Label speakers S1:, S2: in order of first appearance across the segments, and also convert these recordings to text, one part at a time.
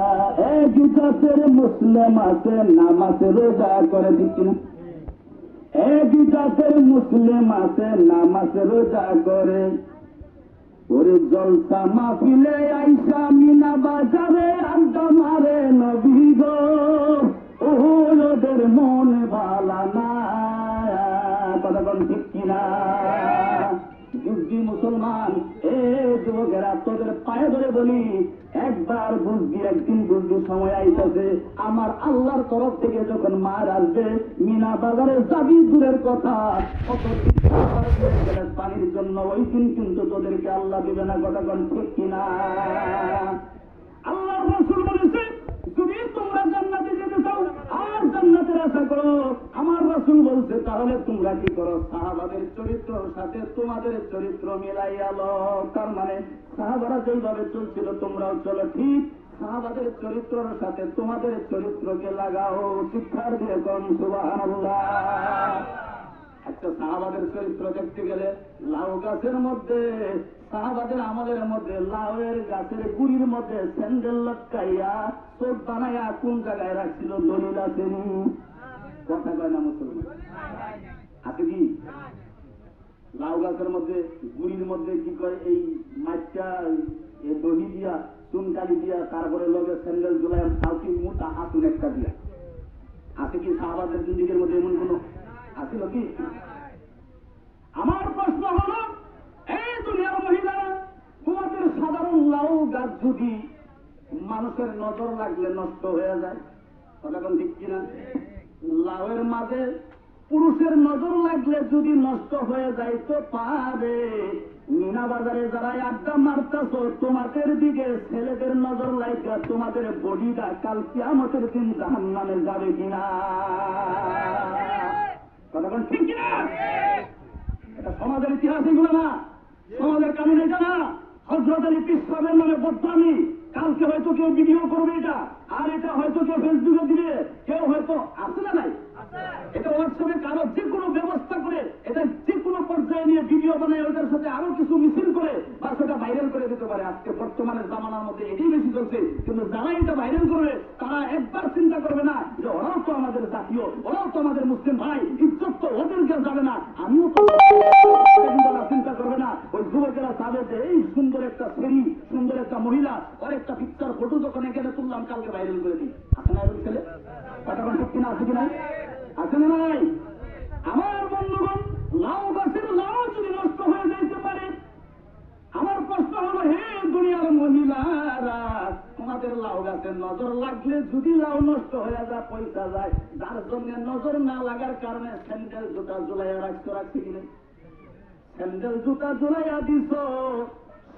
S1: এক মুসলিম আছে, নামাজে রোজা করে দিচ্ছি না এক জাতের মুসলিম আছে, নামাজে রোজা করে। ওরে জলসা মাফিলে আইসা মিনা বাজারে আড্ডা মারে নবী গো। যুবকেরা তোদের পায়ে ধরে বলি, একবার বুঝবি, একদিন বুঝবি, সময় আইতেছে। আমার আল্লাহর তরফ থেকে যখন মার আসবে, মিনা বাজারে যাবি দূরের কথা। পানির জন্য ওই দিন কিন্তু তোদেরকে আল্লাহ দিবে না, কথা ঠিক কিনা আল্লাহ রসুল বলেছে যদি তোমরা জান্নাতে যেতে চাও আর জান্নাতের আশা করো আমার রসুল বলছে, তাহলে তোমরা কি করো? সাহাবাদের চরিত্র সাথে তোমাদের চরিত্র মিলাইয়া লো তার মানে সাহাবারা যেইভাবে চলছিল, তোমরাও চলো ঠিক সাহাবাদের চরিত্রের সাথে তোমাদের চরিত্রকে লাগাও। শিক্ষার দিয়ে কম একটা সাহাবাদের চরিত্র দেখতে গেলে লাউ গাছের মধ্যে, সাহাবাদের আমাদের মধ্যে, লাউয়ের গাছের গুড়ির মধ্যে স্যান্ডেল লটকাইয়া চোখ বানাইয়া কোন জায়গায় রাখছিল? দলিল আসেনি। কথা কয় না মুসলমান? আছে কি? লাউ গাছের মধ্যে, গুড়ির মধ্যে কি করে এই মাছটা দহি দিয়া, চুনকালি দিয়া, তারপরে লগে স্যান্ডেল জোলাই কাউকে মোটা হাতুন একটা দিয়া। আছে কি সাহাবাদের জিন্দিগির মধ্যে এমন কোন? আছিল কি আমার প্রশ্ন হল, এই দুনিয়ার মহিলারা তোমাদের সাধারণ লাউ গাছ যদি মানুষের নজর লাগলে নষ্ট হয়ে যায়, কথা কোন ঠিক কিনা? লাউয়ের মাঝে পুরুষের নজর লাগলে যদি নষ্ট হয়ে যাইতে পারে মিনা বাজারে যারা আড্ডা মারতেছ, তোমাদের দিকে ছেলেদের নজর লাগা তোমাদের বডিটা কাল কিয়ামতের দিন জাহান নামে যাবে কিনা? কথা বলেন ঠিক কিনা? এটা সমাজের ইতিহাস, এগুলো না। সমাজের কানুন এটা না। হজরত আলী পিসাবের নামে বদনামি। কালকে হয়তো কেউ ভিডিও করবে এটা। আর এটা হয়তো কেউ ফেসবুকে দিবে। কেউ হয়তো আছে না নাই? এটা হোয়াটসঅ্যাপে কারও যে কোনো ব্যবস্থা করে, এটা যে কোনো পর্যায়ে নিয়ে ভিডিও বানায় ওটার সাথে আরও কিছু মিছিল করে, বা সেটা ভাইরাল করে দিতে পারে। আজকে বর্তমানের জামানার মধ্যে এটাই বেশি চলছে। কিন্তু যারা এটা ভাইরাল করবে, তারা একবার চিন্তা করবে না যে ওরাও তো আমাদের জাতীয়, ওরাও তো আমাদের মুসলিম ভাই, ইজ্জত তো ওদেরকে যাবে না। আমিও তো চিন্তা করবে না। ওই যুবকেরা যে এই সুন্দর একটা একটা মহিলা ওর একটা পিকচার ফটো যখন এখানে তুললাম, কালকে ভাইরাল করে দিই। আছে না ছেলে? কোন ঠিক কিনা আছে কিনা আছে না নাই? আমার বন্ধুগণ, লাউ গাছের লাউ যদি নষ্ট হয়ে যাইতে পারে, আমার প্রশ্ন হলো, হে দুনিয়ার মহিলারা, তোমাদের লাউ গাছের নজর লাগলে যদি লাউ নষ্ট হয়ে যায়, পয়সা যায়, যার জন্য নজর না লাগার কারণে স্যান্ডেল জুতা ঝুলাইয়া রাখতে রাখছে কিনা স্যান্ডেল জুতা ঝুলাইয়া দিছ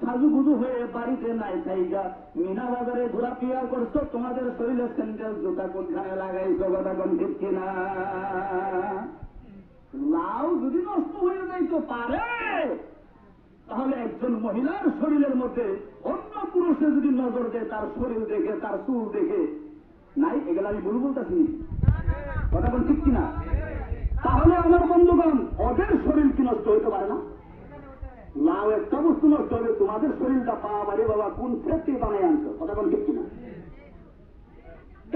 S1: সাজুগুজু হয়ে বাড়িতে নাই থাইগা মিনা বাজারে ঘোরাফিয়া করছ, তোমাদের শরীরে স্যান্ডেল জুতা কোনখানে লাগাইছো কথা কোন ঠিক কিনা? লাউ যদি নষ্ট হয়ে যাইতে পারে। তাহলে একজন মহিলার শরীরের মধ্যে অন্য পুরুষে যদি নজর দেয়, তার শরীর দেখে, তার চুল দেখে। নাই, এগুলো আমি ভুল বলতেছি। কথা বল ঠিক কিনা? তাহলে আমার বন্ধুগণ, ওদের শরীর কি নষ্ট হইতে পারে না? লাউ একটা বস্তু নষ্ট তোমাদের শরীরটা পা বাড়ি বাবা, কোন ক্ষেত্রে বানায় আনছো? কথা বল ঠিক কিনা?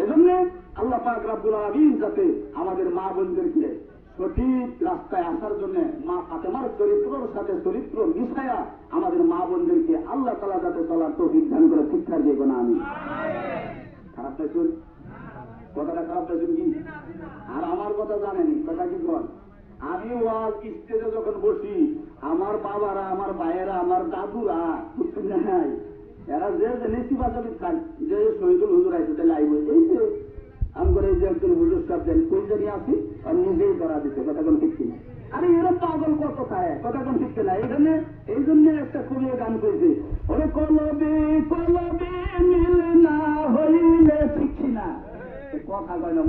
S1: এজন্য আল্লাহ পাক রাব্বুল আলামিন যাতে আমাদের মা বোনদেরকে সঠিক রাস্তায় আসার জন্য মা ফাতেমার চরিত্রের সাথে চরিত্র মিশায়া আমাদের মা বোনদেরকে আল্লাহ তালা যাতে চলার তৌফিক দান করে শিক্ষার যে না আমি খারাপ পাইছুন কথাটা খারাপ পাইছুন কি? আর আমার কথা জানেনি কথা কি বল? আমি ওয়াজ স্টেজে যখন বসি আমার বাবারা, আমার ভাইয়েরা, আমার দাদুরা নাই এরা যে নেশি বাজাবি থাক যে শহীদুল হুজুর আইসে তাহলে আইব। এই যে, আমি করে যে একজন হুজুর সাহেব জানি কই জানি আসি আর নিজেই করা দিতে কথা কোন ঠিক কিনা? আরে এরা পাগল কত খায় কথা কোন ঠিক কিনা? এখানে এই জন্য একটা কবিয়ে গান করেছে ওরে কলবে কলবে মিল না হইলে ঠিক এ কথা কয় না